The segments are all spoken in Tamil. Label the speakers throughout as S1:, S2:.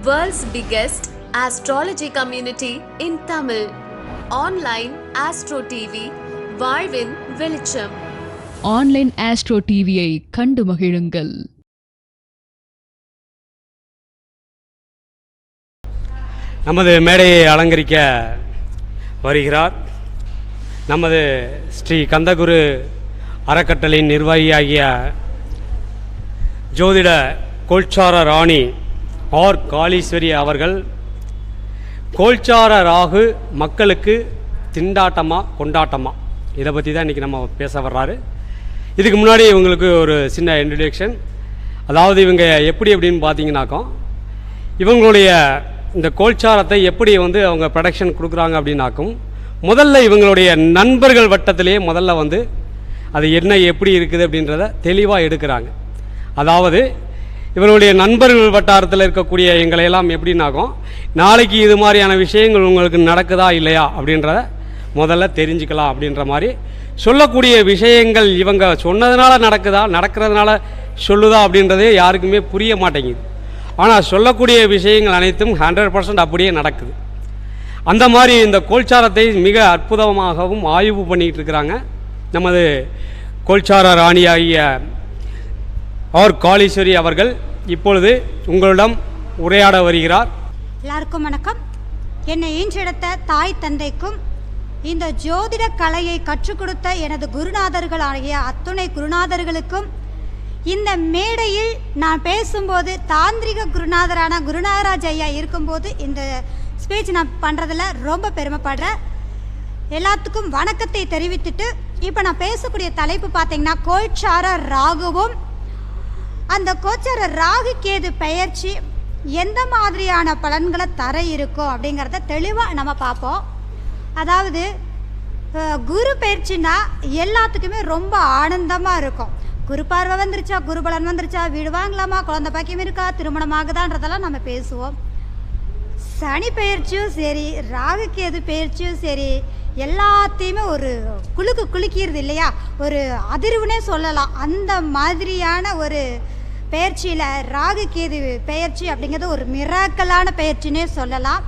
S1: World's biggest astrology community in Tamil. Online Astro TV, வாழ்வின் வெளிச்சம்
S2: ஆன்லைன் ஆஸ்ட்ரோ டிவியை கண்டு மகிழுங்கள்.
S3: நமது மேடையை அலங்கரிக்க வருகிறார். நமது ஸ்ரீ கந்தகுரு அறக்கட்டளையின் நிர்வாகியாகிய ஜோதிட கோல்சார ராணி ஆர் காளீஸ்வரி அவர்கள் கோல்சார ராகு மக்களுக்கு திண்டாட்டமாக கொண்டாட்டமாக இதை பற்றி தான் இன்றைக்கி நம்ம பேச வர்றாரு. இதுக்கு முன்னாடி இவங்களுக்கு ஒரு சின்ன இன்ட்ரடக்ஷன் அதாவது இவங்க எப்படி அப்படின்னு பார்த்தீங்கன்னாக்கோ இவங்களுடைய இந்த கோல்சாரத்தை எப்படி வந்து அவங்க ப்ரொடக்ஷன் கொடுக்குறாங்க அப்படின்னாக்கும் முதல்ல இவங்களுடைய நண்பர்கள் வட்டத்திலேயே முதல்ல வந்து அது என்ன எப்படி இருக்குது அப்படின்றத தெளிவாக எடுக்கிறாங்க. அதாவது இவருடைய நண்பர்கள் வட்டாரத்தில் இருக்கக்கூடிய எங்களை எல்லாம் எப்படின்னாக்கும் நாளைக்கு இது மாதிரியான விஷயங்கள் உங்களுக்கு நடக்குதா இல்லையா அப்படின்றத முதல்ல தெரிஞ்சுக்கலாம் அப்படின்ற மாதிரி சொல்லக்கூடிய விஷயங்கள் இவங்க சொன்னதுனால நடக்குதா நடக்கிறதுனால சொல்லுதா அப்படின்றதே யாருக்குமே புரிய மாட்டேங்குது. ஆனால் சொல்லக்கூடிய விஷயங்கள் அனைத்தும் ஹண்ட்ரட் பர்சன்ட் அப்படியே நடக்குது. அந்த மாதிரி இந்த கோல்சாரத்தை மிக அற்புதமாகவும் ஆய்வு பண்ணிகிட்டு இருக்கிறாங்க. நமது கோல்சார ராணியாகிய ஆர் காளீஸ்வரி அவர்கள் இப்பொழுது உங்களிடம் உரையாட வருகிறார்.
S4: எல்லாருக்கும் வணக்கம். என்னை ஈன்றெடுத்த தாய் தந்தைக்கும் இந்த ஜோதிட கலையை கற்றுக் கொடுத்த எனது குருநாதர்கள் ஆகிய அத்துணை குருநாதர்களுக்கும் இந்த மேடையில் நான் பேசும்போது தாந்திரிக குருநாதரான குருநாகராஜ் ஐயா இருக்கும்போது இந்த ஸ்பீச் நான் பண்ணுறதில் ரொம்ப பெருமைப்படுறேன். எல்லாத்துக்கும் வணக்கத்தை தெரிவித்துட்டு இப்போ நான் பேசக்கூடிய தலைப்பு பார்த்தீங்கன்னா கோல்சார ராகுவும் அந்த கோச்சார ராகு கேது பெயர்ச்சி எந்த மாதிரியான பலன்களை தர இருக்கும் அப்படிங்கிறத தெளிவாக நம்ம பார்ப்போம். அதாவது குரு பயிற்சினா எல்லாத்துக்குமே ரொம்ப ஆனந்தமாக இருக்கும். குரு பார்வை வந்துருச்சா குருபலன் வந்துருச்சா வீடு வாங்கலாமா குழந்த பாக்கியம் இருக்கா திருமணம் ஆகுதான்றதெல்லாம் நம்ம பேசுவோம். சனி பயிற்சியும் சரி ராகு கேது பயிற்சியும் சரி எல்லாத்தையுமே ஒரு குலுக்கு குலுக்கிறது இல்லையா? ஒரு அதிர்வுனே சொல்லலாம். அந்த மாதிரியான ஒரு பெயர்ச்சியில் ராகு கேது பெயர்ச்சி அப்படிங்கிறது ஒரு மிராக்கலான பெயர்ச்சினே சொல்லலாம்.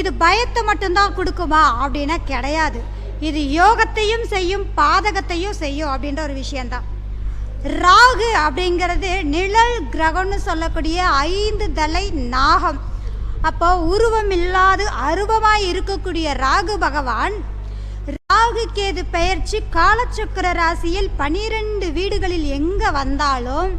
S4: இது பயத்தை மட்டும்தான் கொடுக்குமா? அப்படின்னா கிடையாது. இது யோகத்தையும் செய்யும் பாதகத்தையும் செய்யும் அப்படின்ற ஒரு விஷயந்தான் ராகு அப்படிங்கிறது நிழல் கிரகம்னு சொல்லக்கூடிய ஐந்து தலை நாகம். அப்போ உருவம் இல்லாது அருவமாய் இருக்கக்கூடிய ராகு பகவான் ராகு கேது பெயர்ச்சி காலச்சக்கர ராசியில் பனிரெண்டு வீடுகளில் எங்கே வந்தாலும்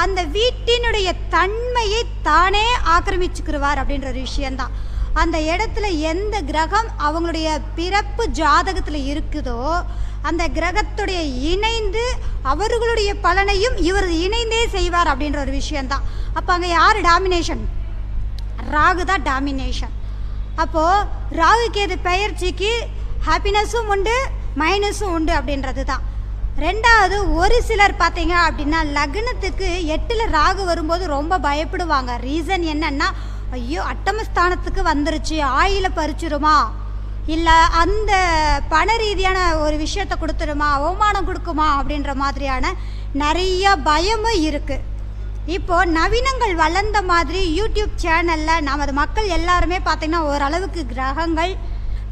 S4: அந்த வீட்டினுடைய தன்மையை தானே ஆக்கிரமிச்சுக்கிருவார் அப்படின்ற ஒரு விஷயந்தான் அந்த இடத்துல எந்த கிரகம் அவங்களுடைய பிறப்பு ஜாதகத்தில் இருக்குதோ அந்த கிரகத்துடைய இணைந்து அவர்களுடைய பலனையும் இவர் இணைந்தே செய்வார் அப்படின்ற ஒரு விஷயந்தான் அப்போ அங்கே யார் டாமினேஷன் ராகு தான் டாமினேஷன் அப்போது ராகுக்கு எது பெயர்ச்சிக்கு ஹாப்பினஸும் உண்டு மைனஸும் உண்டு அப்படின்றது தான் ரெண்டாவது ஒரு சிலர் பார்த்தீங்க அப்படின்னா லக்னத்துக்கு எட்டில் ராகு வரும்போது ரொம்ப பயப்படுவாங்க. ரீசன் என்னன்னா ஐயோ அட்டமஸ்தானத்துக்கு வந்துருச்சு ஆயில பறிச்சிருமா? இல்லை அந்த பண ரீதியான ஒரு விஷயத்தை கொடுத்துருமா? அவமானம் கொடுக்குமா? அப்படின்ற மாதிரியான நிறைய பயமும் இருக்குது இப்போது நவீனங்கள் வளர்ந்த மாதிரி யூடியூப் சேனலில் நமது மக்கள் எல்லாருமே பார்த்திங்கன்னா ஓரளவுக்கு கிரகங்கள்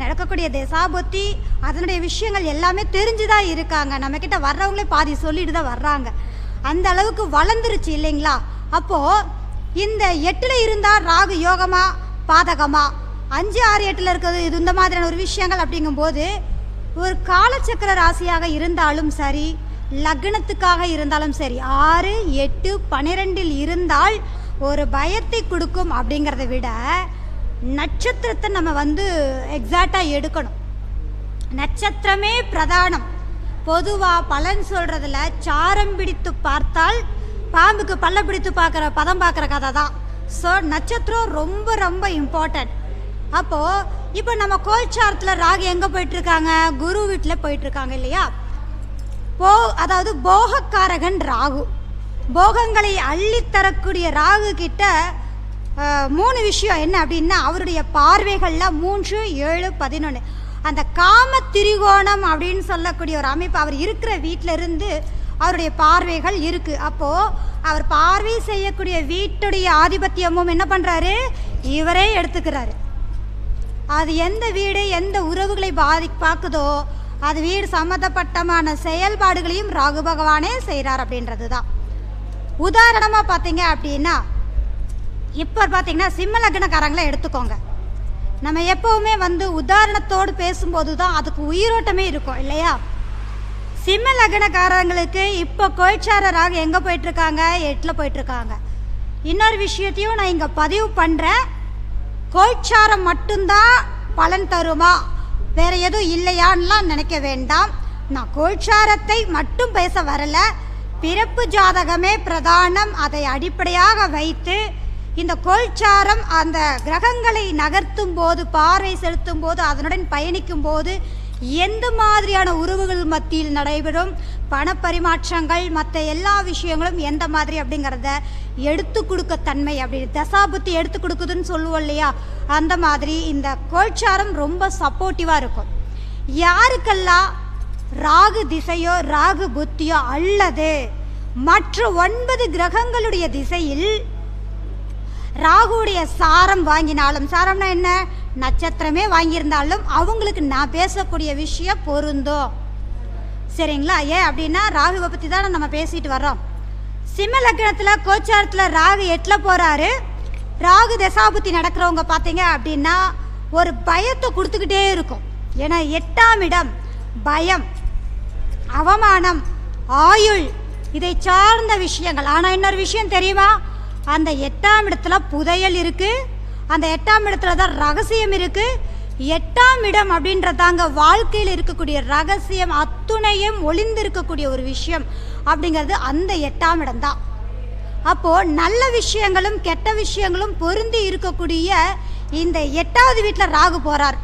S4: நடக்கக்கூடிய தசாபுத்தி அதனுடைய விஷயங்கள் எல்லாமே தெரிஞ்சு தான் இருக்காங்க. நம்மக்கிட்ட வர்றவங்களே பாதி சொல்லிட்டு தான் வர்றாங்க. அந்த அளவுக்கு வளர்ந்துருச்சு இல்லைங்களா? அப்போது இந்த எட்டில் இருந்தால் ராகு யோகமா பாதகமா? அஞ்சு ஆறு எட்டில் இருக்கிறது இது இந்த மாதிரியான ஒரு விஷயங்கள் அப்படிங்கும்போது ஒரு காலச்சக்கர ராசியாக இருந்தாலும் சரி லக்னத்துக்காக இருந்தாலும் சரி ஆறு எட்டு பன்னிரெண்டில் இருந்தால் ஒரு பயத்தை கொடுக்கும் அப்படிங்கிறத விட நட்சத்திரத்தை நம்ம வந்து எக்ஸாக்டாக எடுக்கணும். நட்சத்திரமே பிரதானம். பொதுவாக பலன் சொல்கிறதுல சாரம் பிடித்து பார்த்தால் பாம்புக்கு பல்ல பிடித்து பார்க்குற பதம் பார்க்குற கதை தான். ஸோ நட்சத்திரம் ரொம்ப ரொம்ப இம்பார்ட்டன்ட் அப்போது இப்போ நம்ம கோல்சாரத்தில் ராகு எங்கே போயிட்டுருக்காங்க? குரு வீட்டில் போயிட்டுருக்காங்க இல்லையா? போ அதாவது போகக்காரகன் ராகு. போகங்களை அள்ளித்தரக்கூடிய ராகு கிட்ட மூணு விஷயம் என்ன அப்படின்னா அவருடைய பார்வைகளில் மூன்று ஏழு பதினொன்று அந்த காம திரிகோணம் அப்படின்னு சொல்லக்கூடிய ஒரு அமைப்பு அவர் இருக்கிற வீட்டிலிருந்து அவருடைய பார்வைகள் இருக்குது அப்போது அவர் பார்வை செய்யக்கூடிய வீட்டுடைய ஆதிபத்தியமும் என்ன பண்ணுறாரு இவரே எடுத்துக்கிறாரு. அது எந்த வீடு எந்த உறவுகளை பாதி பார்க்குதோ அது வீடு சம்மந்தப்பட்டமான செயல்பாடுகளையும் ராகு பகவானே செய்கிறார் அப்படின்றது தான் உதாரணமாக பார்த்தீங்க அப்படின்னா இப்போ பார்த்தீங்கன்னா சிம்ம லக்னக்காரங்களை எடுத்துக்கோங்க. நம்ம எப்போவுமே வந்து உதாரணத்தோடு பேசும்போது தான் அதுக்கு உயிரோட்டமே இருக்கும் இல்லையா? சிம்ம லக்னக்காரங்களுக்கு இப்போ கோய்ச்சாரராக எங்கே போயிட்டுருக்காங்க? எட்டில் போயிட்டுருக்காங்க. இன்னொரு விஷயத்தையும் நான் இங்கே பதிவு பண்ணுறேன் கோய்ச்சாரம் மட்டும்தான் பலன் தருமா? வேற எதுவும் இல்லையான்லாம் நினைக்க வேண்டாம். நான் கோச்சாரத்தை மட்டும் பேச வரல. பிறப்பு ஜாதகமே பிரதானம். அதை அடிப்படையாக வைத்து இந்த கோல்சாரம் அந்த கிரகங்களை நகர்த்தும் போது பார்வை செலுத்தும் போது அதனுடன் பயணிக்கும் போது எந்த மாதிரியான உறவுகள் மத்தியில் நடைபெறும் பணப்பரிமாற்றங்கள் மற்ற எல்லா விஷயங்களும் எந்த மாதிரி அப்படிங்கிறத எடுத்து கொடுக்க தன்மை அப்படின்னு தசாபுத்தி எடுத்து கொடுக்குதுன்னு சொல்லுவோம் இல்லையா? அந்த மாதிரி இந்த கோல்சாரம் ரொம்ப சப்போர்ட்டிவாக இருக்கும். யாருக்கெல்லாம் ராகு திசையோ ராகு புத்தியோ அல்லது மற்ற ஒன்பது கிரகங்களுடைய திசையில் ராகுடைய சாரம் வாங்கினாலும் சாரம்னா என்ன? நட்சத்திரமே வாங்கியிருந்தாலும் அவங்களுக்கு நான் பேசக்கூடிய விஷயம் பொருந்தும். சரிங்களா? ஏன் அப்படின்னா ராகுவை பற்றி தானே நம்ம பேசிட்டு வர்றோம். சிம்ம லக்னத்தில் கோச்சாரத்தில் ராகு எட்டில் போகிறாரு ராகு தசாபுத்தி நடக்கிறவங்க பார்த்தீங்க அப்படின்னா ஒரு பயத்தை கொடுத்துக்கிட்டே இருக்கும். ஏன்னா எட்டாம் இடம் பயம் அவமானம் ஆயுள் இதை சார்ந்த விஷயங்கள். ஆனால் இன்னொரு விஷயம் தெரியுமா? அந்த எட்டாம் இடத்துல புதையல் இருக்கு. அந்த எட்டாம் இடத்துல தான் ரகசியம் இருக்கு. எட்டாம் இடம் அப்படின்றதாங்க வாழ்க்கையில் இருக்கக்கூடிய ரகசியம் அத்துணையும் ஒளிந்து இருக்கக்கூடிய ஒரு விஷயம் அப்படிங்கிறது அந்த எட்டாம் இடம் தான். அப்போ நல்ல விஷயங்களும் கெட்ட விஷயங்களும் பொருந்தி இருக்கக்கூடிய இந்த எட்டாவது வீட்டில் ராகு போறார்.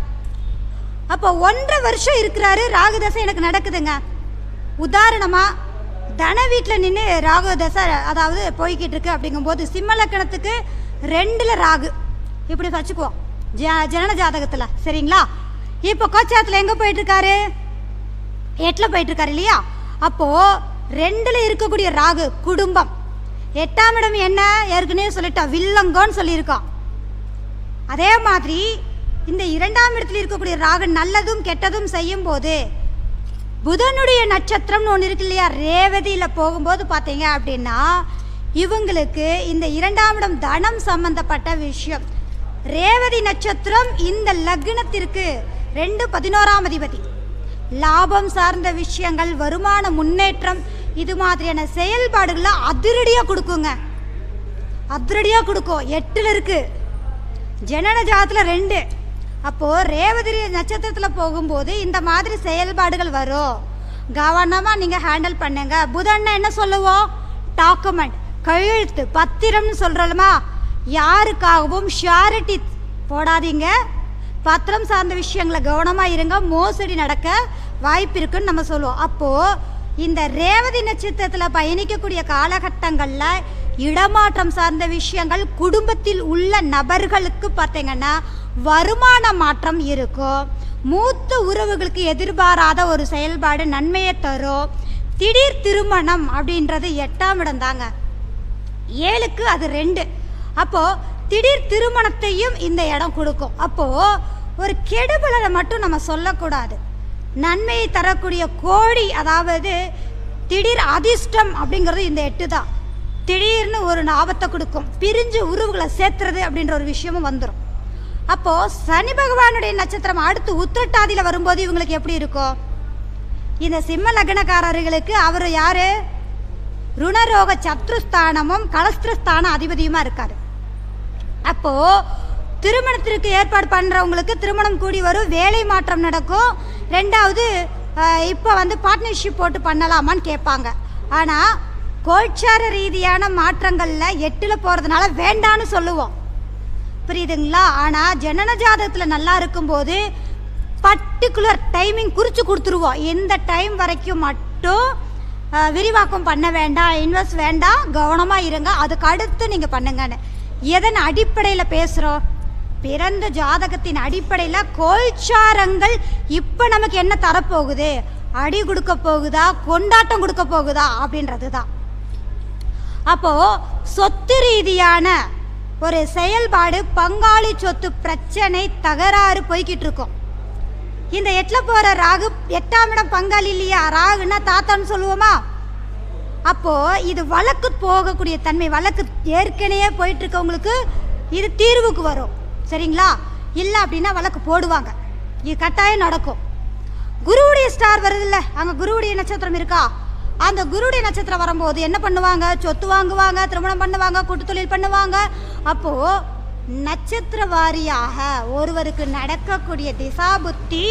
S4: அப்போ ஒன்றரை வருஷம் இருக்கிறாரு ராகு தசை எனக்கு நடக்குதுங்க. உதாரணமா தன வீட்டில் நின்று ராகு தசை அதாவது போய்கிட்டு இருக்கு அப்படிங்கும்போது சிம்ம லக்கணத்துக்கு ரெண்டில் ராகு. இப்படி வச்சுக்குவோம். ஜ ஜனன ஜாதகத்தில். சரிங்களா? இப்போ கோச்சாரத்தில் எங்கே போயிட்டுருக்காரு? எட்டில் போயிட்டுருக்காரு இல்லையா? அப்போது ரெண்டில் இருக்கக்கூடிய ராகு குடும்பம். எட்டாம் இடம் என்ன? ஏற்கனவே சொல்லிட்டா வில்லங்கோன்னு சொல்லியிருக்கோம் அதே மாதிரி இந்த இரண்டாம் இடத்துல இருக்கக்கூடிய ராகு நல்லதும் கெட்டதும் செய்யும் போது புதனுடைய நட்சத்திரம்னு ஒன்று இருக்கு இல்லையா? ரேவதியில் போகும்போது பார்த்தீங்க அப்படின்னா இவங்களுக்கு இந்த இரண்டாம் இடம் தனம் சம்பந்தப்பட்ட விஷயம். ரேவதி நட்சத்திரம் இந்த லக்னத்திற்கு ரெண்டு பதினோராம் அதிபதி. லாபம் சார்ந்த விஷயங்கள் வருமான முன்னேற்றம் இது மாதிரியான செயல்பாடுகளை அதிரடியாக கொடுக்குங்க. அதிரடியாக கொடுக்கும். எட்டில் இருக்குது ஜனன ஜாதத்தில் ரெண்டு. அப்போது ரேவதி நட்சத்திரத்தில் போகும்போது இந்த மாதிரி செயல்பாடுகள் வரும். கவனமாக நீங்கள் ஹேண்டில் பண்ணுங்க. புதன்னா என்ன சொல்லுவோம்? டாக்குமெண்ட் கையெழுத்து பத்திரம்னு சொல்கிறோமா யாருக்காகவும் ஷியாரிட்டி போடாதீங்க. பத்திரம் சார்ந்த விஷயங்களை கவனமாக இருங்க. மோசடி நடக்க வாய்ப்பு இருக்குன்னு நம்ம சொல்லுவோம். அப்போது இந்த ரேவதி நட்சத்திரத்தில் பயணிக்கக்கூடிய காலகட்டங்களில் இடமாற்றம் சார்ந்த விஷயங்கள் குடும்பத்தில் உள்ள நபர்களுக்கு பார்த்தீங்கன்னா வருமான மாற்றம் இருக்கும் மூத்த உறவுகளுக்கு எதிர்பாராத ஒரு செயல்பாடு நன்மையை தரும் திடீர் திருமணம் அப்படின்றது எட்டாம் இடம் தாங்க. ஏழுக்கு அது ரெண்டு. அப்போது திடீர் திருமணத்தையும் இந்த இடம் கொடுக்கும். அப்போது ஒரு கெடுபலரை மட்டும் நம்ம சொல்லக்கூடாது. நன்மையை தரக்கூடிய கோடி அதாவது திடீர் அதிர்ஷ்டம் அப்படிங்கிறது இந்த எட்டு தான். திடீர்னு ஒரு ஆபத்தை கொடுக்கும். பிரிஞ்சு உறவுகளை சேர்த்துறது அப்படின்ற ஒரு விஷயமும் வந்துடும் அப்போ சனி பகவானுடைய நட்சத்திரம் அடுத்து உத்திரட்டாதியில் வரும்போது இவங்களுக்கு எப்படி இருக்கும்? இந்த சிம்ம லக்னக்காரர்களுக்கு அவர் யாரு? ருணரோக சத்ருஸ்தானமும் கலஸ்திரஸ்தான அதிபதியுமா இருக்காரு. அப்போ திருமணத்திற்கு ஏற்பாடு பண்ணுறவங்களுக்கு திருமணம் கூடி வரும் வேலை மாற்றம் நடக்கும். ரெண்டாவது இப்போ வந்து பார்ட்னர்ஷிப் போட்டு பண்ணலாமான்னு கேட்பாங்க. ஆனால் கோச்சார ரீதியான மாற்றங்களில் எட்டில் போகிறதுனால வேண்டான்னு சொல்லுவோம். புரியுதுங்களா? ஆனால் ஜனன ஜாதகத்தில் நல்லா இருக்கும்போது பர்டிகுலர் டைமிங் குறித்து கொடுத்துருவோம். இந்த டைம் வரைக்கும் மட்டும் விரிவாக்கம் பண்ண வேண்டாம் இன்வெஸ்ட் வேண்டாம் கவனமாக இருங்க. அதுக்கு அடுத்து நீங்கள் பண்ணுங்கன்னு. எதன் அடிப்படையில் பேசுகிறோம் பிறந்த ஜாதகத்தின் அடிப்படையில் கோல்சாரங்கள் இப்போ நமக்கு என்ன தரப்போகுது? அடி கொடுக்க போகுதா? கொண்டாட்டம் கொடுக்க போகுதா? அப்படின்றது தான் அப்போது சொத்து ரீதியான ஒரு செயல்பாடு பங்காளி சொத்து பிரச்சனை தகராறு போய்கிட்டு இருக்கும். இந்த எட்டில் போகிற ராகு எட்டாம் இடம் பங்காளி இல்லையா? ராகுன்னா தாத்தான்னு சொல்லுவோமா? அப்போது இது வழக்கு போகக்கூடிய தன்மை வழக்கு ஏற்கனவே போயிட்டுருக்கவங்களுக்கு இது தீர்வுக்கு வரும். சரிங்களா? இல்லை அப்படின்னா வழக்கு போடுவாங்க. இது கட்டாயம் நடக்கும். குருவுடைய ஸ்டார் வருதுல்ல? அங்கே குருவுடைய நட்சத்திரம் இருக்கா? அந்த குருடைய நட்சத்திரம் வரும்போது என்ன பண்ணுவாங்க? சொத்து வாங்குவாங்க திருமணம் பண்ணுவாங்க கூட்டு தொழில் பண்ணுவாங்க. அப்போ நட்சத்திர வாரியாக ஒருவருக்கு நடக்கக்கூடிய திசா புத்தி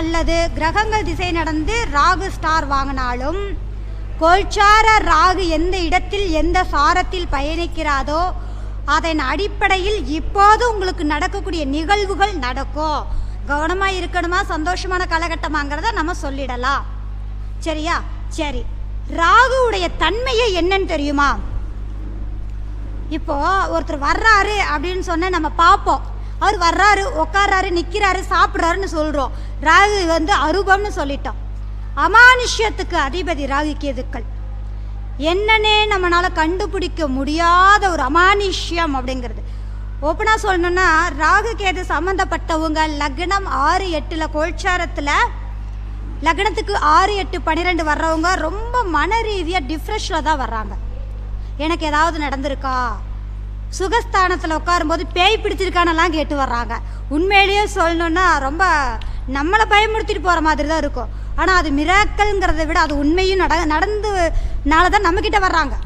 S4: அல்லது கிரகங்கள் திசை நடந்து ராகு ஸ்டார் வாங்கினாலும் கோல்சார ராகு எந்த இடத்தில் எந்த சாரத்தில் பயணிக்கிறாதோ அதன் அடிப்படையில் இப்போது உங்களுக்கு நடக்கக்கூடிய நிகழ்வுகள் நடக்கும். கவனமாக இருக்கணுமா? சந்தோஷமான காலகட்டமாங்கிறத நம்ம சொல்லிடலாம். சரியா? சரி ராகுவுடைய தன்மையே என்னன்னு தெரியுமா? இப்போ ஒருத்தர் வர்றாரு அப்படின்னு சொன்ன நம்ம பார்ப்போம். அவர் வர்றாரு உட்கார்றாரு நிற்கிறாரு சாப்பிட்றாருன்னு சொல்கிறோம் ராகு வந்து அரூபம்னு சொல்லிட்டோம் அமானுஷ்யத்துக்கு அதிபதி ராகு கேதுக்கள். என்னன்னே நம்மளால் கண்டுபிடிக்க முடியாத ஒரு அமானுஷ்யம் அப்படிங்கிறது. ஓப்பனாக சொல்லணும்னா ராகு கேது சம்மந்தப்பட்டவங்க லக்னம் ஆறு எட்டில் கோல்சாரத்தில் லக்னத்துக்கு ஆறு எட்டு பன்னிரெண்டு வர்றவங்க ரொம்ப மன ரீதியாக டிஃப்ரெஷில் தான் வர்றாங்க. எனக்கு ஏதாவது நடந்திருக்கா? சுகஸ்தானத்தில் உட்காரும்போது பேய் பிடிச்சிருக்கானெல்லாம் கேட்டு வர்றாங்க. உண்மையிலேயே சொல்லணுன்னா ரொம்ப நம்மளை பயமுறுத்திட்டு போகிற மாதிரி தான் இருக்கும். ஆனால் அது மிராக்கல்ங்கிறத விட அது உண்மையும் நட நடந்துனால தான் நம்மக்கிட்ட வர்றாங்க.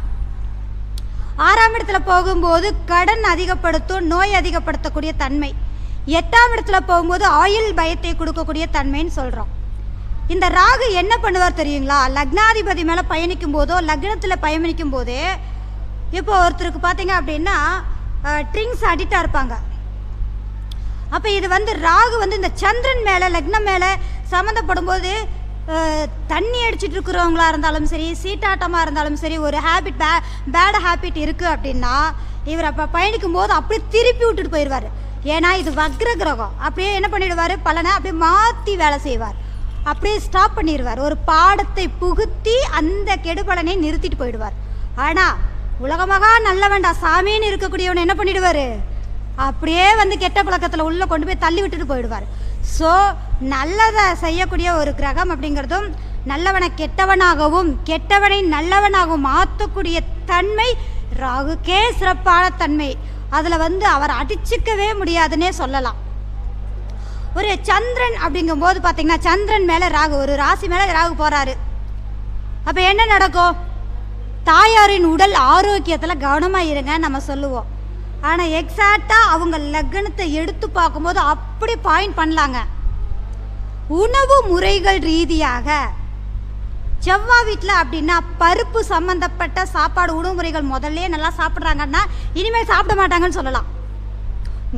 S4: ஆறாம் இடத்துல போகும்போது கடன் அதிகப்படுத்தும் நோய் அதிகப்படுத்தக்கூடிய தன்மை. எட்டாம் இடத்துல போகும்போது ஆயில் பயத்தை கொடுக்கக்கூடிய தன்மைன்னு சொல்கிறோம் இந்த ராகு என்ன பண்ணுவார் தெரியுங்களா? லக்னாதிபதி மேலே பயணிக்கும் போதோ லக்னத்தில் பயணிக்கும் போதே இப்போ ஒருத்தருக்கு பார்த்தீங்க அப்படின்னா ட்ரிங்ஸ் அடிக்டாக இருப்பாங்க. அப்போ இது வந்து ராகு வந்து இந்த சந்திரன் மேலே லக்னம் மேலே சம்மந்தப்படும் போது தண்ணி அடிச்சிட்டு இருக்கிறவங்களா இருந்தாலும் சரி சீட்டாட்டமாக இருந்தாலும் சரி ஒரு ஹேபிட் பே பேட் ஹேபிட் இருக்குது அப்படின்னா இவர் அப்போ பயணிக்கும் போது அப்படியே திருப்பி விட்டுட்டு போயிடுவார். ஏன்னா இது வக்ர கிரகம். அப்படியே என்ன பண்ணிடுவார்? பலனை அப்படியே மாற்றி வேலை செய்வார். அப்படியே ஸ்டாப் பண்ணிடுவார். ஒரு பாடத்தை புகுத்தி அந்த கெடுபலனை நிறுத்திட்டு போயிடுவார். ஆனால் உலகமாக நல்ல வேண்டாம் சாமின்னு இருக்கக்கூடியவனை என்ன பண்ணிடுவார்? அப்படியே வந்து கெட்ட பழக்கத்தில் உள்ளே கொண்டு போய் தள்ளி விட்டுட்டு போயிடுவார். ஸோ நல்லதை செய்யக்கூடிய ஒரு கிரகம் அப்படிங்கிறதும் நல்லவனை கெட்டவனாகவும் கெட்டவனை நல்லவனாகவும் மாற்றக்கூடிய தன்மை ராகுக்கே சிறப்பான தன்மை. அதில் வந்து அவர் அடிச்சுக்கவே முடியாதுன்னே சொல்லலாம். ஒரு சந்திரன் அப்படிங்கும்போது பார்த்தீங்கன்னா சந்திரன் மேலே ராகு ஒரு ராசி மேலே ராகு போகிறாரு அப்போ என்ன நடக்கும்? தாயாரின் உடல் ஆரோக்கியத்தில் கவனமாக இருங்க நம்ம சொல்லுவோம். ஆனால் எக்ஸாக்டாக அவங்க லக்னத்தை எடுத்து பார்க்கும்போது அப்படி பாயிண்ட் பண்ணலாங்க. உணவு முறைகள் ரீதியாக செவ்வாய் வீட்டில் அப்படின்னா பருப்பு சம்மந்தப்பட்ட சாப்பாடு உணவு முறைகள் முதல்ல நல்லா சாப்பிட்றாங்கன்னா இனிமேல் சாப்பிட மாட்டாங்கன்னு சொல்லலாம்.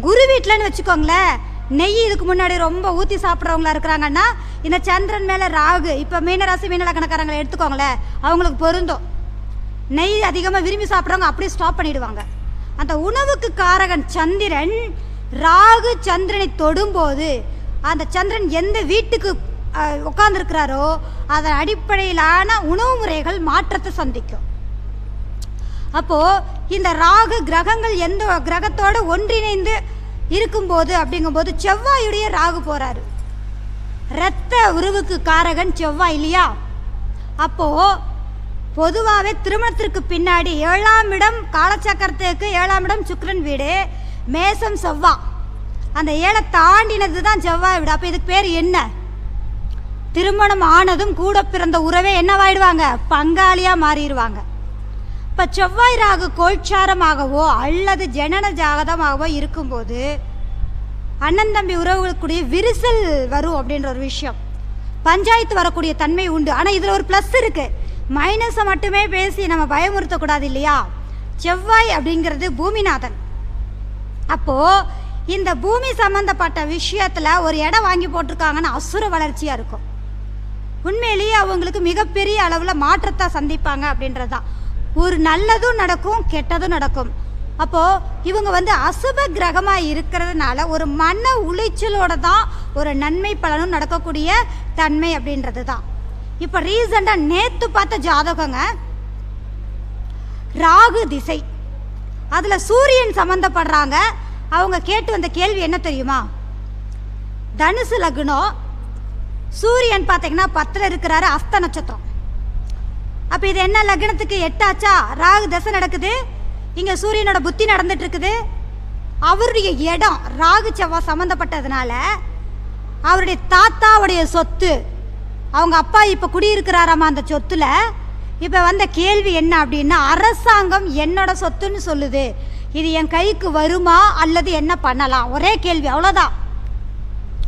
S4: குரு வீட்டிலன்னு வச்சுக்கோங்களேன் நெய் இதுக்கு முன்னாடி ரொம்ப ஊற்றி சாப்பிட்றவங்களா இருக்கிறாங்கன்னா இந்த சந்திரன் மேலே ராகு இப்போ மீனராசி மீனலக்கணக்காரங்களை எடுத்துக்கோங்களேன் அவங்களுக்கு பொருந்தும். நெய் அதிகமாக விரும்பி சாப்பிட்றவங்க அப்படியே ஸ்டாப் பண்ணிடுவாங்க. அந்த உணவுக்கு காரகன் சந்திரன் ராகு சந்திரனை தொடும்போது அந்த சந்திரன் எந்த வீட்டுக்கு உட்காந்துருக்கிறாரோ அதன் அடிப்படையிலான உணவு முறைகள் மாற்றத்தை சந்திக்கும். அப்போது இந்த ராகு கிரகங்கள் எந்த கிரகத்தோட ஒன்றிணைந்து இருக்கும்போது அப்படிங்கும்போது செவ்வாயுடைய ராகு போகிறாரு இரத்த உருவுக்கு காரகன் செவ்வாய் இல்லையா? அப்போ பொதுவாகவே திருமணத்திற்கு பின்னாடி ஏழாம் இடம் காலச்சக்கரத்துக்கு ஏழாம் இடம் சுக்கரன் வீடு மேசம் செவ்வா. அந்த ஏழை தாண்டினது தான் செவ்வாய் வீடு. அப்போ இதுக்கு பேர் என்ன? திருமணம் ஆனதும் கூட பிறந்த உறவே என்னவாயிடுவாங்க? பங்காளியாக மாறிடுவாங்க. இப்போ செவ்வாய் ராகு கோல்சாரமாகவோ அல்லது ஜனன ஜாகதமாகவோ இருக்கும்போது அண்ணன் தம்பி உறவுகளுக்குடைய விரிசல் வரும் அப்படின்ற ஒரு விஷயம். பஞ்சாயத்து வரக்கூடிய தன்மை உண்டு. ஆனால் இதில் ஒரு ப்ளஸ் இருக்குது மைனஸை மட்டுமே பேசி நம்ம பயமுறுத்தக்கூடாது இல்லையா? செவ்வாய் அப்படிங்கிறது பூமிநாதன். அப்போது இந்த பூமி சம்மந்தப்பட்ட விஷயத்தில் ஒரு இடம் வாங்கி போட்டிருக்காங்கன்னு அசுர வளர்ச்சியாக இருக்கும். உண்மையிலேயே அவங்களுக்கு மிகப்பெரிய அளவில் மாற்றத்தை சந்திப்பாங்க அப்படின்றது தான் ஒரு நல்லதும் நடக்கும் கெட்டதும் நடக்கும். அப்போ இவங்க வந்து அசுப கிரகமாக இருக்கிறதுனால ஒரு மன உளைச்சலோட தான் ஒரு நன்மை பலனும் நடக்கக்கூடிய தன்மை அப்படின்றது தான். இப்போ ரீசெண்டாக நேற்று பார்த்த ஜாதகங்க ராகு திசை. அதில் சூரியன் சம்மந்தப்படுறாங்க அவங்க கேட்டு வந்த கேள்வி என்ன தெரியுமா? தனுசு லக்னம். சூரியன் பார்த்தீங்கன்னா பத்தில் இருக்கிறாரு அஸ்த நட்சத்திரம். அப்போ இது என்ன லக்னத்துக்கு எட்டாச்சா? ராகு தசை நடக்குது. இங்கே சூரியனோட புத்தி நடந்துட்டு இருக்குது. அவருடைய இடம் ராகு செவ்வாய் சம்மந்தப்பட்டதுனால அவருடைய தாத்தாவுடைய சொத்து. அவங்க அப்பா இப்போ குடியிருக்கிறாராமா அந்த சொத்துல? இப்போ வந்த கேள்வி என்ன அப்படின்னா அரசாங்கம் என்னோட சொத்துன்னு சொல்லுது. இது என் கைக்கு வருமா அல்லது என்ன பண்ணலாம்? ஒரே கேள்வி அவ்வளோதான்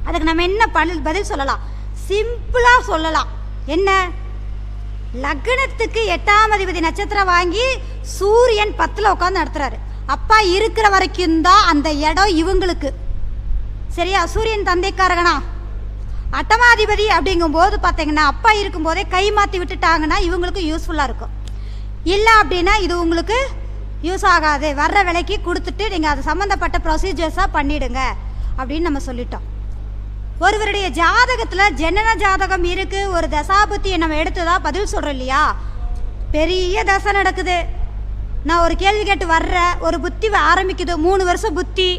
S4: அதுக்கு நம்ம என்ன பதில் பதில் சொல்லலாம். சிம்பிளாக சொல்லலாம். என்ன? லக்னத்துக்கு எட்டாம் அதிபதி நட்சத்திரம் வாங்கி சூரியன் பத்தில் உட்காந்து நடத்துறாரு. அப்பா இருக்கிற வரைக்கும் தான் அந்த இடம் இவங்களுக்கு. சரியா? சூரியன் தந்தைக்காரகனா? அட்டமாதிபதி அப்படிங்கும்போது பார்த்தீங்கன்னா அப்பா இருக்கும்போதே கை மாற்றி விட்டுட்டாங்கன்னா இவங்களுக்கு யூஸ்ஃபுல்லாக இருக்கும். இல்லை அப்படின்னா இது உங்களுக்கு யூஸ் ஆகாது. வர்ற விலைக்கு கொடுத்துட்டு நீங்கள் அது சம்மந்தப்பட்ட ப்ரொசீஜர்ஸாக பண்ணிடுங்க அப்படின்னு நம்ம சொல்லிட்டோம். ஒருவருடைய ஜாதகத்தில் ஜனன ஜாதகம் இருக்கு. ஒரு தசாபுத்தியை நம்ம எடுத்ததா பதில் சொல்கிறோம் இல்லையா? பெரிய தசை நடக்குது. நான் ஒரு கேள்வி கேட்டு வர்ற ஒரு புத்தி ஆரம்பிக்குது. மூணு வருஷம் புத்தி.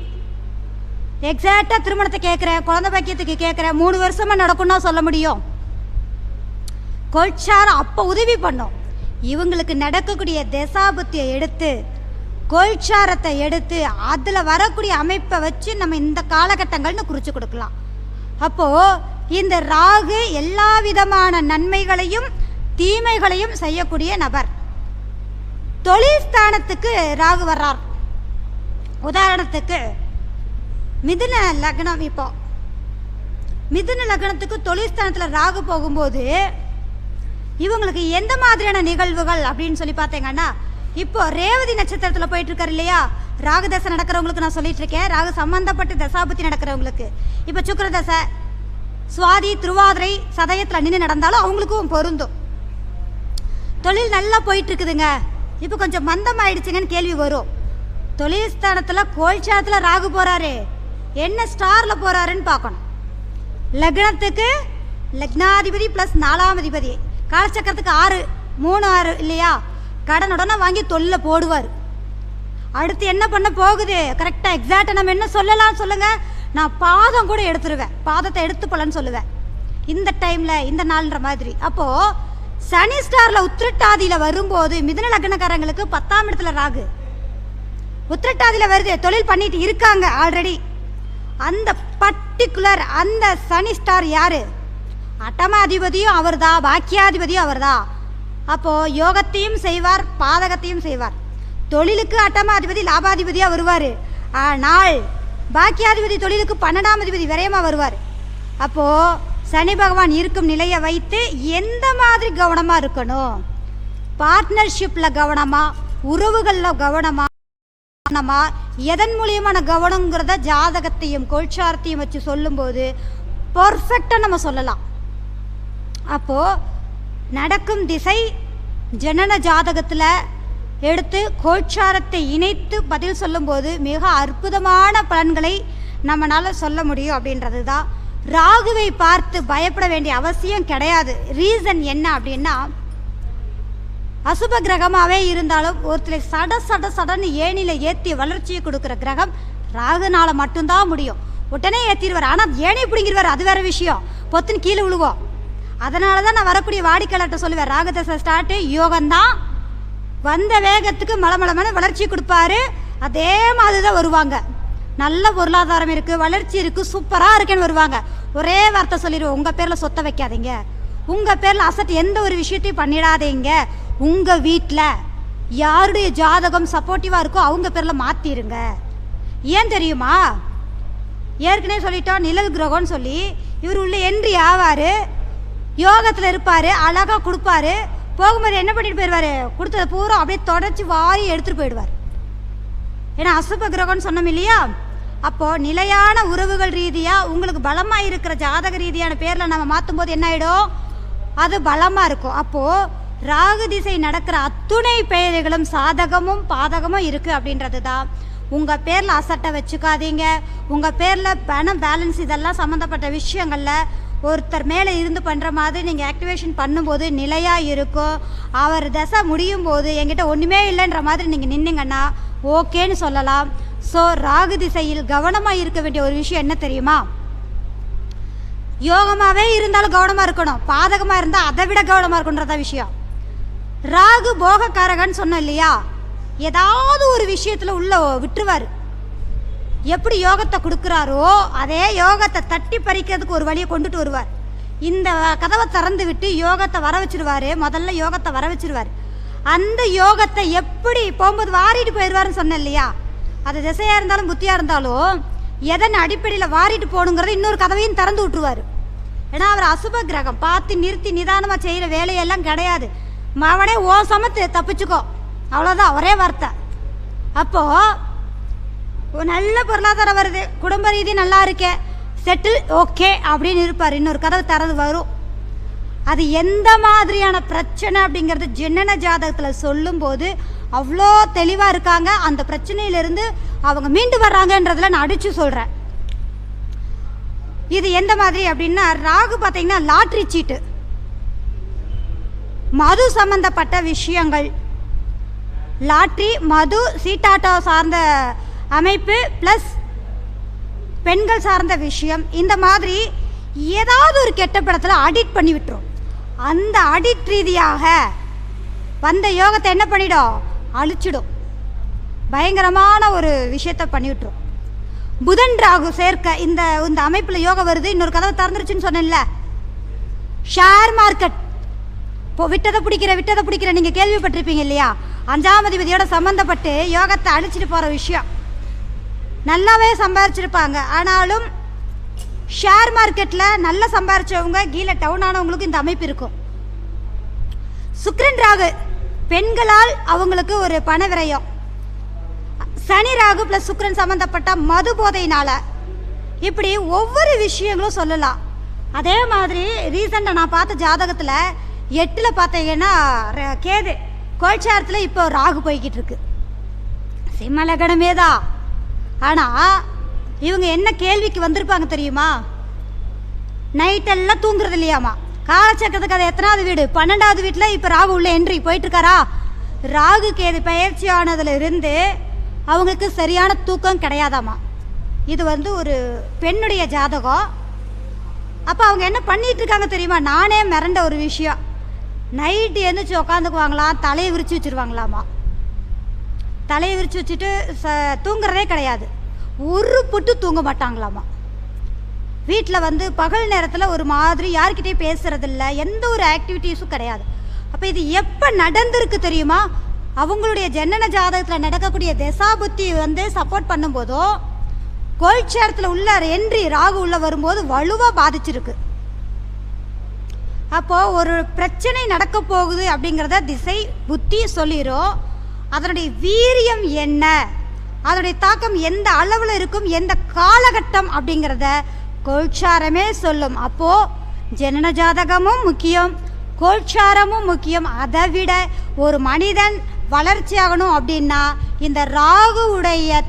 S4: எக்ஸாக்டாக திருமணத்தை கேட்குறேன். குழந்தை பாக்கியத்துக்கு கேட்குறேன். மூணு வருஷமாக நடக்கும்னா சொல்ல முடியும். கொல்சாரம் அப்போ உதவி பண்ணும். இவங்களுக்கு நடக்கக்கூடிய தசாபுத்தியை எடுத்து கோல்சாரத்தை எடுத்து அதில் வரக்கூடிய அமைப்பை வச்சு நம்ம இந்த காலகட்டங்கள்னு குறித்து கொடுக்கலாம். அப்போது இந்த ராகு எல்லா விதமான நன்மைகளையும் தீமைகளையும் செய்யக்கூடிய நபர். தொழில் ஸ்தானத்துக்கு ராகு வர்றார். உதாரணத்துக்கு மிதுன லக்னம் இப்போ. மிதுன லக்னத்துக்கு தொழில் ஸ்தானத்தில் ராகு போகும்போது இவங்களுக்கு எந்த மாதிரியான நிகழ்வுகள் அப்படின்னு சொல்லி பார்த்தீங்கன்னா இப்போ ரேவதி நட்சத்திரத்தில் போயிட்டு இருக்காரு இல்லையா? ராகு தசை நடக்கிறவங்களுக்கு நான் சொல்லிட்டு இருக்கேன் ராகு சம்பந்தப்பட்ட தசாபத்தி நடக்கிறவங்களுக்கு. இப்போ சுக்கர தசை சுவாதி திருவாதிரை சதயத்தில் நின்று நடந்தாலும் அவங்களுக்கும் பொருந்தும். தொழில் நல்லா போயிட்டு இருக்குதுங்க இப்போ கொஞ்சம் மந்தம் ஆயிடுச்சுங்கன்னு கேள்வி வரும். தொழில் ஸ்தானத்தில் கோல்சாரத்தில் ராகு போறாரு. என்ன ஸ்டாரில் போறாருன்னு பார்க்கணும். லக்னத்துக்கு லக்னாதிபதி ப்ளஸ் நாலாம் அதிபதி. காலச்சக்கரத்துக்கு ஆறு மூணு ஆறு இல்லையா? கடன் உடனே வாங்கி தொல்ல போடுவார். அடுத்து என்ன பண்ண போகுது? கரெக்டாக எக்ஸாக்டாக நம்ம என்ன சொல்லலாம் சொல்லுங்கள் நான் பாதம் கூட எடுத்துருவேன். பாதத்தை எடுத்து போலன்னு சொல்லுவேன். இந்த டைமில் இந்த நாள்ன்ற மாதிரி. அப்போது சனி ஸ்டாரில் உத்திரட்டாதியில் வரும்போது மிதன லக்னக்காரங்களுக்கு பத்தாம் இடத்துல ராகு. உத்திரட்டாதியில் வருது தொழில் பண்ணிட்டு இருக்காங்க ஆல்ரெடி அந்த பர்டிகுலர் அந்த சனி ஸ்டார் யார்? அட்டமாதிபதியும் அவர் தான் பாக்கியாதிபதியும் அவர்தான். அப்போது யோகத்தையும் செய்வார் பாதகத்தையும் செய்வார். தொழிலுக்கு அட்டமாதிபதி லாபாதிபதியாக வருவார். ஆனால் பாக்கியாதிபதி தொழிலுக்கு பன்னெண்டாம் அதிபதி விரயமாக வருவார். அப்போது சனி பகவான் இருக்கும் நிலையை வைத்து எந்த மாதிரி கவனமாக இருக்கணும்? பார்ட்னர்ஷிப்பில் கவனமாக உறவுகளில் கவனமாக கவனமாக எதன் மூலியமான கவனங்கிறத ஜாதகத்தையும் கொள்சாரத்தையும் வச்சு சொல்லும்போது பர்ஃபெக்டாக நம்ம சொல்லலாம். அப்போது நடக்கும் திசை ஜனன ஜாதகத்தில் எடுத்து கோட்சாரத்தை இணைத்து பதில் சொல்லும்போது மிக அற்புதமான பலன்களை நம்மளால் சொல்ல முடியும் அப்படின்றது தான் ராகுவை பார்த்து பயப்பட வேண்டிய அவசியம் கிடையாது. ரீசன் என்ன அப்படின்னா அசுப கிரகமாகவே இருந்தாலும் ஒருத்தர் சட சட சடன்னு ஏணியில் ஏற்றி வளர்ச்சியை கொடுக்குற கிரகம் ராகுனால் மட்டும்தான் முடியும். உடனே ஏற்றிடுவார் ஆனால் ஏணி பிடிங்கிடுவார். அது வேறு விஷயம். பொத்துன்னு கீழே விழுவோம். அதனால தான் நான் வரக்கூடிய வாடிக்கையாளர்கிட்ட சொல்லுவேன். ராகதசை ஸ்டார்ட்டு யோகம்தான். வந்த வேகத்துக்கு மலமளமான வளர்ச்சி கொடுப்பாரு. அதே மாதிரி தான் வருவாங்க. நல்ல பொருளாதாரம் இருக்குது வளர்ச்சி இருக்குது சூப்பராக இருக்குன்னு வருவாங்க. ஒரே வார்த்தை சொல்லிடுவோம் உங்கள் பேரில் சொத்தை வைக்காதீங்க. உங்கள் பேரில் அசட் எந்த ஒரு விஷயத்தையும் பண்ணிடாதீங்க. உங்கள் வீட்டில் யாருடைய ஜாதகம் சப்போர்ட்டிவாக இருக்கோ அவங்க பேரில் மாற்றிடுங்க ஏன் தெரியுமா? ஏற்கனவே சொல்லிட்டோம் நிழல் கிரகம்னு சொல்லி. இவர் உள்ள என்ட்ரி ஆவார். யோகத்தில் இருப்பார் அழகாக கொடுப்பாரு. போகும்போது என்ன பண்ணிட்டு போயிடுவார்? கொடுத்ததை பூரா அப்படியே தொடச்சி வாரி எடுத்துகிட்டு போயிடுவார். ஏன்னா அசுப கிரகம்னு சொன்னோம் இல்லையா? அப்போது நிலையான உறவுகள் ரீதியாக உங்களுக்கு பலமாக இருக்கிற ஜாதக ரீதியான பேரில் நம்ம மாற்றும் போது என்ன ஆகிடும் அது பலமாக இருக்கும். அப்போது ராகு திசை நடக்கிற அத்துணை பெயர்களும் சாதகமும் பாதகமும் இருக்குது அப்படின்றது தான் உங்கள் பேரில் அசட்டை வச்சுக்காதீங்க. உங்கள் பேரில் பணம் பேலன்ஸ் இதெல்லாம் சம்மந்தப்பட்ட விஷயங்களில் ஒருத்தர் மேலே இருந்து பண்ணுற மாதிரி நீங்கள் ஆக்டிவேஷன் பண்ணும்போது நிலையாக இருக்கும் அவர் தசை முடியும் போது என்கிட்ட ஒன்றுமே இல்லைன்ற மாதிரி நீங்கள் நின்னீங்கன்னா ஓகேன்னு சொல்லலாம். ஸோ ராகு திசையில் கவனமாக இருக்க வேண்டிய ஒரு விஷயம் என்ன தெரியுமா? யோகமாகவே இருந்தாலும் கவனமாக இருக்கணும். பாதகமாக இருந்தால் அதை விட கவனமாக இருக்கணுன்றத விஷயம். ராகு போகக்காரகன்னு சொன்னோம் இல்லையா? ஏதாவது ஒரு விஷயத்தில் உள்ள விட்டுருவார். எப்படி யோகத்தை கொடுக்குறாரோ அதே யோகத்தை தட்டி பறிக்கிறதுக்கு ஒரு வழியை கொண்டுட்டு வருவார். இந்த கதவை திறந்து விட்டு யோகத்தை வர வச்சிருவாரு. முதல்ல யோகத்தை வர வச்சிருவார். அந்த யோகத்தை எப்படி போகும்போது வாரிட்டு போயிடுவாருன்னு சொன்னேன் இல்லையா? அது திசையாக இருந்தாலும் புத்தியாக இருந்தாலும் எதன் அடிப்படையில் வாரிட்டு போகணுங்கிறத இன்னொரு கதவையும் திறந்து விட்டுருவார். ஏன்னா அவர் அசுப கிரகம். பார்த்து நிறுத்தி நிதானமாக செய்கிற வேலையெல்லாம் கிடையாது. மவனே ஓ சமத்து தப்பிச்சுக்கோ. அவ்வளோதான் ஒரே வார்த்தை. அப்போது நல்ல பொருளாதாரம் வருது. குடும்ப ரீதி நல்லா இருக்கே. செட்டில் ஓகே அப்படின்னு இருப்பார். இன்னொரு கதவு திறந்து வரும். அது எந்த மாதிரியான பிரச்சனை அப்படிங்கிறது ஜென்னன ஜாதகத்தில் சொல்லும்போது அவ்வளோ தெளிவாக இருக்காங்க. அந்த பிரச்சனையிலேருந்து அவங்க மீண்டு வர்றாங்கன்றதில் நான் அடித்து சொல்கிறேன் இது எந்த மாதிரி அப்படின்னா ராகு பார்த்தீங்கன்னா லாட்ரி சீட்டு. மது சம்பந்தப்பட்ட விஷயங்கள். லாட்ரி மது சீட்டாட்டோ சார்ந்த அமைப்பு ப்ளஸ் பெண்கள் சார்ந்த விஷயம். இந்த மாதிரி ஏதாவது ஒரு கெட்ட படத்தில் அடிட் பண்ணி விட்டுரும். அந்த அடிட் ரீதியாக வந்த யோகத்தை என்ன பண்ணிடும்? அழிச்சிடும். பயங்கரமான ஒரு விஷயத்தை பண்ணி விட்டுரும். புதன் ராகு சேர்க்க இந்த இந்த அமைப்பில் யோகம் வருது. இன்னொரு கதவை திறந்துருச்சுன்னு சொன்னேன்ல. ஷேர் மார்க்கெட் இப்போ விட்டதை பிடிக்கிற விட்டதை பிடிக்கிற நீங்கள் கேள்விப்பட்டிருப்பீங்க இல்லையா? அஞ்சாம் அதிபதியோட சம்மந்தப்பட்டு யோகத்தை அழிச்சிட்டு போகிற விஷயம். நல்லாவே சம்பாரிச்சிருப்பாங்க. ஆனாலும் ஷேர் மார்க்கெட்டில் நல்லா சம்பாரிச்சவங்க கீழே டவுன் ஆனவங்களுக்கு இந்த அமைப்பு இருக்கும். சுக்ரன் ராகு பெண்களால் அவங்களுக்கு ஒரு பண விரயம். சனி ராகு ப்ளஸ் சுக்ரன் சம்மந்தப்பட்ட மது போதையினால். இப்படி ஒவ்வொரு விஷயங்களும் சொல்லலாம். அதே மாதிரி ரீசெண்டாக நான் பார்த்த ஜாதகத்தில் எட்டில் பார்த்தீங்கன்னா ர- கேது. கோல்சாரத்தில் இப்போ ராகு போய்கிட்டு இருக்கு. சிம்மலகடமே தான் ஆனால் இவங்க என்ன கேள்விக்கு வந்திருப்பாங்க தெரியுமா? நைட்டெல்லாம் தூங்குறது இல்லையாமா? காலச்சக்கரத்துக்கு அது எத்தனாவது வீடு? பன்னெண்டாவது வீட்டில் இப்போ ராகு உள்ள என்ட்ரி போயிட்டுருக்காரா? ராகு கேது பயிற்சி ஆனதுலேருந்து அவங்களுக்கு சரியான தூக்கம் கிடையாதாமா? இது வந்து ஒரு பெண்ணுடைய ஜாதகம். அப்போ அவங்க என்ன பண்ணிகிட்ருக்காங்க இருக்காங்க தெரியுமா? நானே மிரண்ட ஒரு விஷயம். நைட்டு எழுந்திரிச்சு உக்காந்துக்குவாங்களாம் தலையை விரிச்சு வச்சுருவாங்களாமா? தலையை விரித்து வச்சுட்டு ச தூங்குறதே கிடையாது. ஒரு புட்டு தூங்க மாட்டாங்களாமா? வீட்டில் வந்து பகல் நேரத்தில் ஒரு மாதிரி யார்கிட்டையும் பேசுறதில்ல எந்த ஒரு ஆக்டிவிட்டீஸும் கிடையாது. அப்போ இது எப்போ நடந்திருக்கு தெரியுமா? அவங்களுடைய ஜனன ஜாதகத்தில் நடக்கக்கூடிய தசாபுத்தி வந்து சப்போர்ட் பண்ணும்போதோ கோல்சேரத்தில் உள்ள என்ட்ரி ராகு உள்ள வரும்போது வலுவாக பாதிச்சிருக்கு. அப்போது ஒரு பிரச்சனை நடக்க போகுது அப்படிங்கிறத திசை புத்தி சொல்லிடும் அதனுடைய வீரியம் என்ன? அதனுடைய தாக்கம் எந்த அளவில் இருக்கும்? எந்த காலகட்டம்? அப்படிங்கிறத கோல்சாரமே சொல்லும். அப்போது ஜனன ஜாதகமும் முக்கியம் கோல்சாரமும் முக்கியம். அதை விட ஒரு மனிதன் வளர்ச்சி ஆகணும் அப்படின்னா இந்த ராகுவுடைய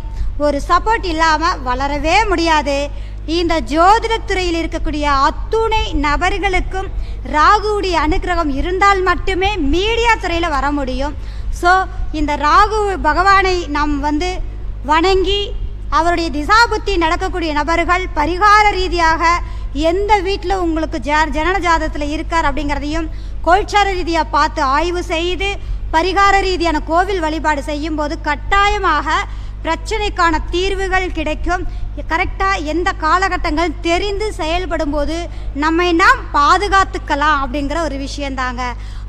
S4: ஒரு சப்போர்ட் இல்லாமல் வளரவே முடியாது. இந்த ஜோதிடத்துறையில் இருக்கக்கூடிய அத்துணை நபர்களுக்கும் ராகுவுடைய அனுக்கிரகம் இருந்தால் மட்டுமே மீடியா துறையில் வர முடியும். ஸோ இந்த ராகு பகவானை நாம் வந்து வணங்கி அவருடைய திசாபுத்தி நடக்கக்கூடிய நபர்கள் பரிகார ரீதியாக எந்த வீட்டில் உங்களுக்கு ஜ ஜனன ஜாதத்தில் இருக்கார் அப்படிங்கிறதையும் கோல்சார ரீதியாக பார்த்து ஆய்வு செய்து பரிகார ரீதியான கோவில் வழிபாடு செய்யும்போது கட்டாயமாக பிரச்சனைக்கான தீர்வுகள் கிடைக்கும். கரெக்டாக எந்த காலகட்டங்கள் தெரிந்து செயல்படும் போது நம்மை நாம் பாதுகாத்துக்கலாம் அப்படிங்கிற ஒரு விஷயந்தாங்க.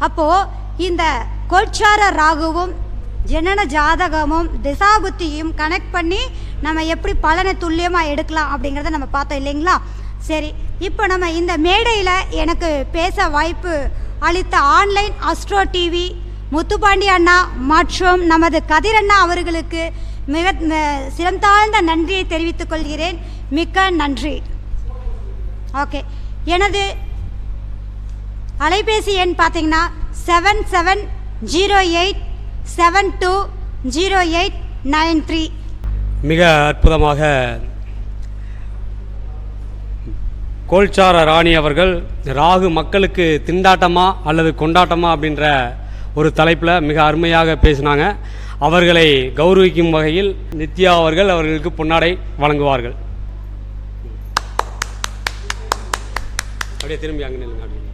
S4: அப்போது இந்த கோச்சார ராகுவும் ஜனன ஜாதகமும் திசாபுத்தியும் கனெக்ட் பண்ணி நம்ம எப்படி பலனை துல்லியமாக எடுக்கலாம் அப்படிங்கிறத நம்ம பார்த்தோம் இல்லைங்களா? சரி இப்போ நம்ம இந்த மேடையில் எனக்கு பேச வாய்ப்பு அளித்த ஆன்லைன் அஸ்ட்ரோ டிவி முத்துப்பாண்டி அண்ணா மற்றும் நமது கதிரண்ணா அவர்களுக்கு மிக ம- சிரம் தாழ்ந்த நன்றியை தெரிவித்துக் கொள்கிறேன். மிக்க நன்றி. ஓகே எனது அலைபேசி எண் பார்த்தீங்கன்னா seven seven zero eight seven two zero eight nine three.
S3: மிக அற்புதமாக கோல்சார ராணி அவர்கள் ராகு மக்களுக்கு திண்டாட்டமா அல்லது கொண்டாட்டமா அப்படின்ற ஒரு தலைப்பில் மிக அருமையாக பேசினாங்க. அவர்களை கௌரவிக்கும் வகையில் நித்யா அவர்கள் அவர்களுக்கு பொன்னாடை வழங்குவார்கள். அப்படியே திரும்பி அங்கே நில்லுங்க அப்படியே.